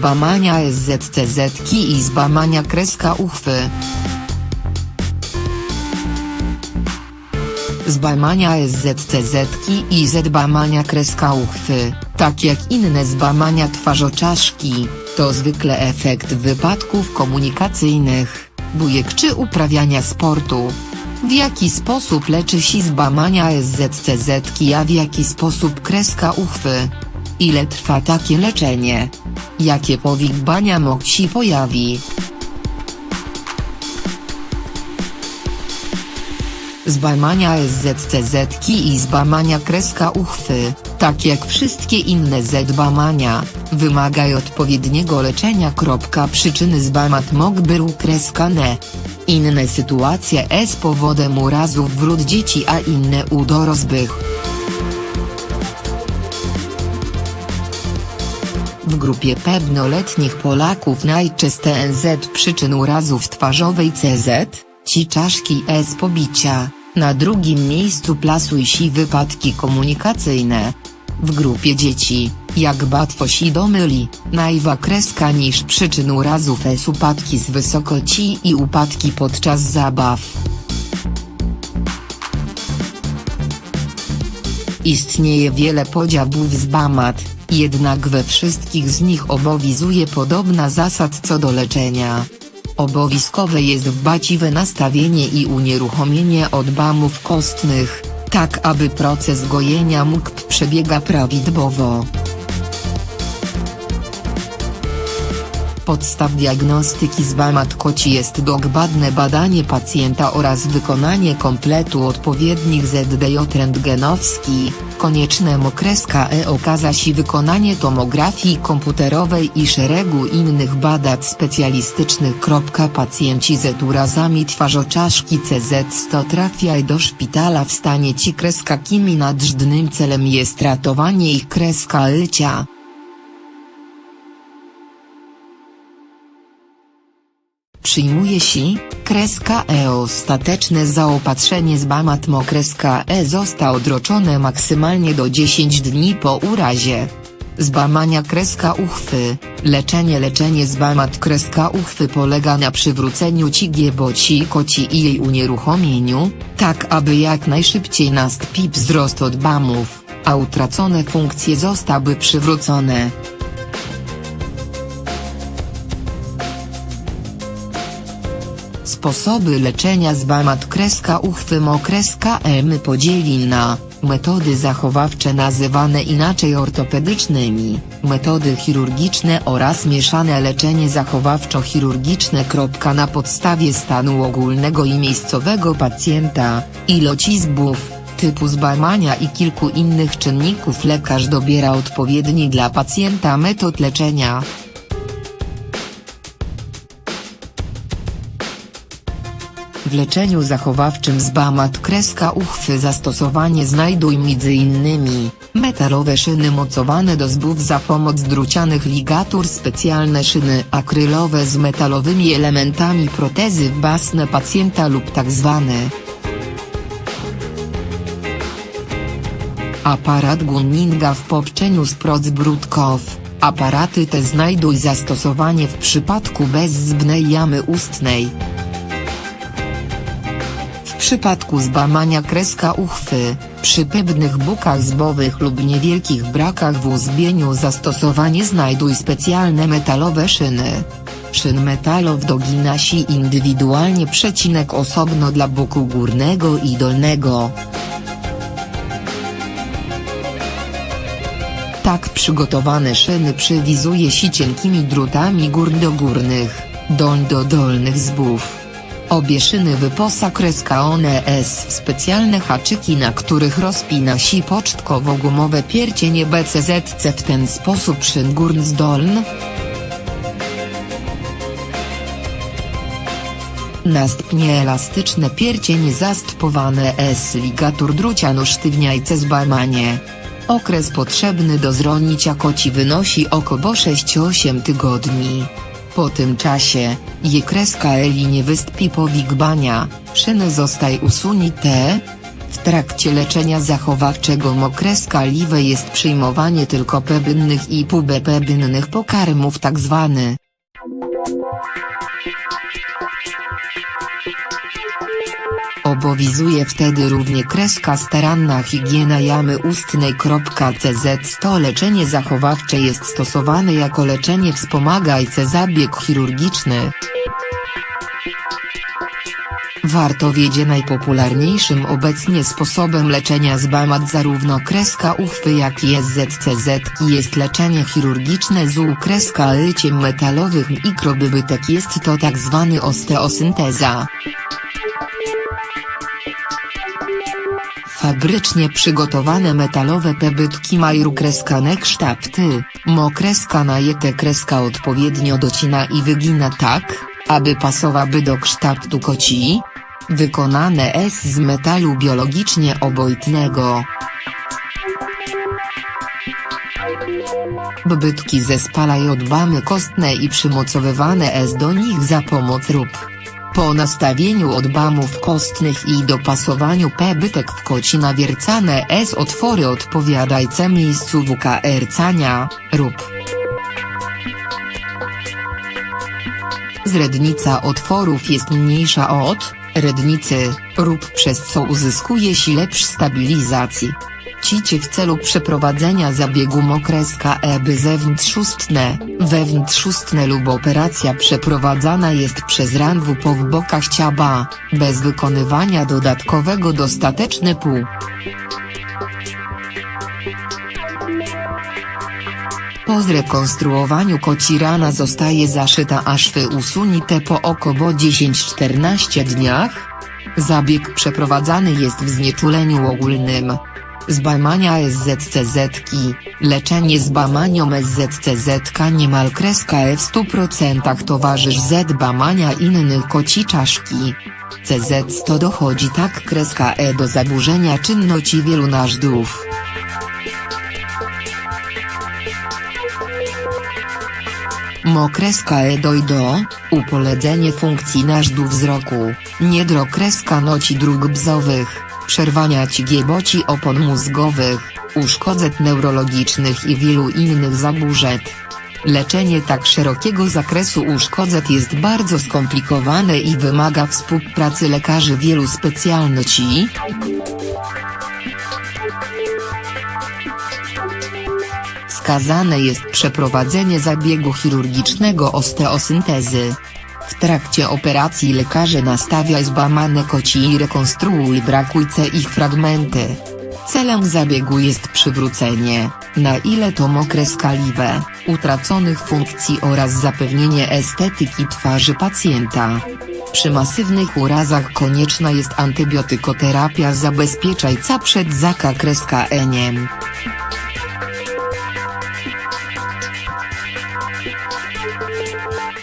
zbamania SZCZ i zbamania kreska uchwy. Zbamania SZCZ i zbamania kreska uchwy, tak jak inne zbamania twarzoczaszki, to zwykle efekt wypadków komunikacyjnych, bujek czy uprawiania sportu. W jaki sposób leczy się zbamania SZCZ a w jaki sposób kreska uchwy? Ile trwa takie leczenie? Jakie powikłania mógł się pojawi? Zbamania SZCZ i zbamania kreska uchwy, tak jak wszystkie inne zbamania, wymagają odpowiedniego leczenia. Przyczyny zbamat mógłby u kreska ne. Inne sytuacje z powodem urazów wrót dzieci a inne u dorosłych. W grupie pełnoletnich Polaków najczęste NZ przyczyn urazów twarzowej CZ, ci czaszki S pobicia, na drugim miejscu plasuj się wypadki komunikacyjne. W grupie dzieci, jak łatwo się domyli, najwa kreska niż przyczyn urazów S upadki z wysokości i upadki podczas zabaw. Istnieje wiele podziałów z BAMAT, jednak we wszystkich z nich obowiązuje podobna zasad co do leczenia. Obowiązkowe jest właściwe nastawienie i unieruchomienie odbamów kostnych, tak aby proces gojenia mógł przebiega prawidłowo. Podstaw diagnostyki z koci jest dokładne badanie pacjenta oraz wykonanie kompletu odpowiednich ZDJ rentgenowski, konieczne okreska E okaza się wykonanie tomografii komputerowej i szeregu innych badań specjalistycznych. Pacjenci z urazami twarzoczaszki CZ100 trafia do szpitala w stanie ci kreska kimi nadrzędnym celem jest ratowanie ich kreska życia. Przyjmuje się, kreska E ostateczne zaopatrzenie z Bamatmo. Kreska E zostało odroczone maksymalnie do 10 dni po urazie. Zbamania. Kreska uchwy, leczenie Leczenie zbamat kreska uchwy polega na przywróceniu ci boci koci i jej unieruchomieniu, tak aby jak najszybciej nastąpi wzrost odbamów, a utracone funkcje zostały przywrócone. Sposoby leczenia z bamat kreska uchwy kreska M podzieli na metody zachowawcze nazywane inaczej ortopedycznymi, metody chirurgiczne oraz mieszane leczenie zachowawczo-chirurgiczne. Na podstawie stanu ogólnego i miejscowego pacjenta, ilości zbów, typu zbamania i kilku innych czynników lekarz dobiera odpowiedni dla pacjenta metod leczenia. W leczeniu zachowawczym z BAMAT kreska uchwy zastosowanie znajduj m.in. metalowe szyny mocowane do zbów za pomoc drucianych ligatur specjalne szyny akrylowe z metalowymi elementami protezy własne pacjenta lub tzw. Aparat Gunninga w popczeniu z Procbrudkow. Aparaty te znajduj zastosowanie w przypadku bezzbnej jamy ustnej. Przypadku zbamania kreska uchwy, przy pewnych bukach zbowych lub niewielkich brakach w uzbieniu zastosowanie znajduj specjalne metalowe szyny. Szyn metalow dogina się indywidualnie przecinek osobno dla boku górnego i dolnego. Tak przygotowane szyny przywizuje się cienkimi drutami gór do górnych, doń do dolnych zbów. Obie szyny wyposa kreska one S specjalne haczyki na których rozpina się pocztkowo-gumowe pierścienie BCZC w ten sposób szyn górny zdolny. Następnie elastyczne pierścienie zastępowane S ligatur druciano sztywniajce zbamanie. Okres potrzebny do zronicia koci wynosi około 6-8 tygodni. Po tym czasie, je kreska Eli nie wystąpi powikłania, szyny zostaj usunite. W trakcie leczenia zachowawczego mokreska liwe jest przyjmowanie tylko pebynnych i półbepebynnych pokarmów tzw. Obowiązuje wtedy równie kreska staranna higiena jamy ustnej. CZ to leczenie zachowawcze jest stosowane jako leczenie wspomagające zabieg chirurgiczny. Warto wiedzieć najpopularniejszym obecnie sposobem leczenia zbamat zarówno kreska uchwy jak i SZCZ jest leczenie chirurgiczne z ukreska lyciem metalowych mikrobybytek jest to tak zwany osteosynteza. Fabrycznie przygotowane metalowe pebytki mają kreskane kształty, mokreska najete kreska odpowiednio docina i wygina tak, aby pasowały do kształtu koci. Wykonane jest z metalu biologicznie obojtnego. Bybytki zespalają dbamy kostne i przymocowywane jest do nich za pomocą rób. Po nastawieniu odbamów kostnych i dopasowaniu pebytek w koci nawiercane s otwory odpowiadajce miejscu WKR cania, rób. Zrednica otworów jest mniejsza od rednicy, rób przez co uzyskuje się lepsz stabilizacji. W celu przeprowadzenia zabiegu mokreska eby zewnątrzustne, wewnątrzustne lub operacja przeprowadzana jest przez ranwu po w bokach ciaba, bez wykonywania dodatkowego dostateczny pół. Po zrekonstruowaniu koci rana zostaje zaszyta a szwy usunite po około 10-14 dniach. Zabieg przeprowadzany jest w znieczuleniu ogólnym. Zbamania SZCZ-ki, leczenie zbamaniom SZCZ-ka niemal kreska e w 100% towarzysz zbamania innych koci czaszki. CZ to dochodzi tak kreska e do zaburzenia czynności wielu narządów. Mokreska e dojdo, upoledzenie funkcji narządów wzroku, niedrokreska noci dróg bzowych, przerwania cigieboci opon mózgowych, uszkodzeń neurologicznych i wielu innych zaburzeń. Leczenie tak szerokiego zakresu uszkodzeń jest bardzo skomplikowane i wymaga współpracy lekarzy wielu specjalności. Wskazane jest przeprowadzenie zabiegu chirurgicznego osteosyntezy. W trakcie operacji lekarze nastawia zbamane koci i rekonstruuj brakujce ich fragmenty. Celem zabiegu jest przywrócenie, na ile to mokre skaliwe, utraconych funkcji oraz zapewnienie estetyki twarzy pacjenta. Przy masywnych urazach konieczna jest antybiotykoterapia zabezpieczająca przed zakakreskaeniem.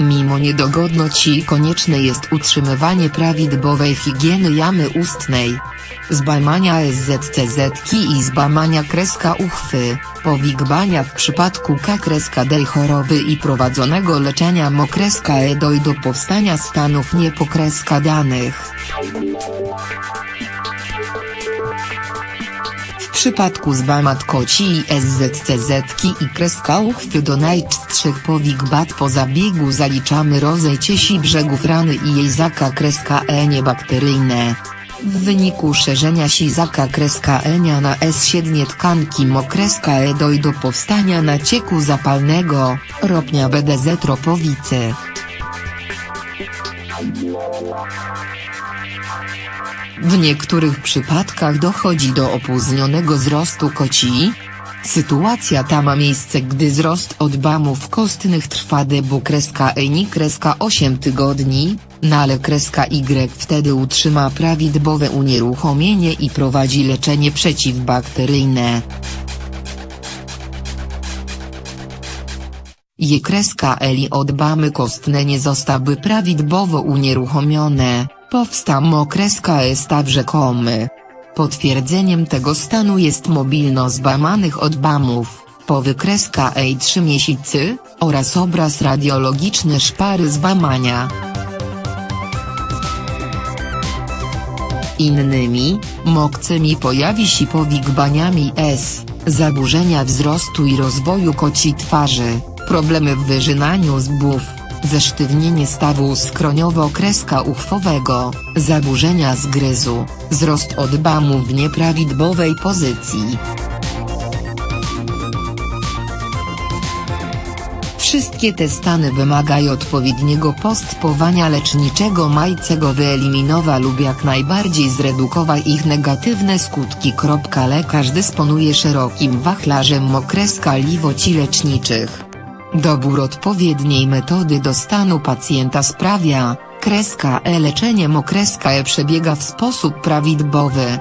Mimo niedogodności konieczne jest utrzymywanie prawidłowej higieny jamy ustnej. Zbamania SZCZ-ki i zbamania kreska uchwy, powigbania w przypadku K kreska D choroby i prowadzonego leczenia mokreska E doj do powstania stanów niepokreska danych. Przypadku zbamat koci i SZCZ-ki i kreska uchwy do najczstszych powigbat po zabiegu zaliczamy rozejcie si brzegów rany i jej zaka kreska E niebakteryjne. W wyniku szerzenia sizaka kreska enia na S7 tkanki mokreska E doj do powstania nacieku zapalnego, ropnia BDZ tropowicy. W niektórych przypadkach dochodzi do opóźnionego wzrostu koci. Sytuacja ta ma miejsce gdy wzrost odbamów kostnych trwa debu kreska eni kreska 8 tygodni, no ale kreska Y wtedy utrzyma prawidłowe unieruchomienie i prowadzi leczenie przeciwbakteryjne. Je kreska eli odbamy kostne nie zostały prawidłowo unieruchomione, powsta mokreska jest rzekomy. Potwierdzeniem tego stanu jest mobilność bamanych odbamów, powykreska EI 3 miesięcy, oraz obraz radiologiczny szpary zbamania. Innymi, mokcymi pojawi się powik baniami S, zaburzenia wzrostu i rozwoju koci twarzy, problemy w wyżynaniu zbów, zesztywnienie stawu skroniowo-kreska zaburzenia zgryzu, wzrost odbamu w nieprawidłowej pozycji. Wszystkie te stany wymagają odpowiedniego postępowania leczniczego mającego wyeliminować lub jak najbardziej zredukować ich negatywne skutki. Lekarz dysponuje szerokim wachlarzem mokreska liwoci leczniczych. Dobór odpowiedniej metody do stanu pacjenta sprawia, kreska E leczenie mokreska E przebiega w sposób prawidłowy.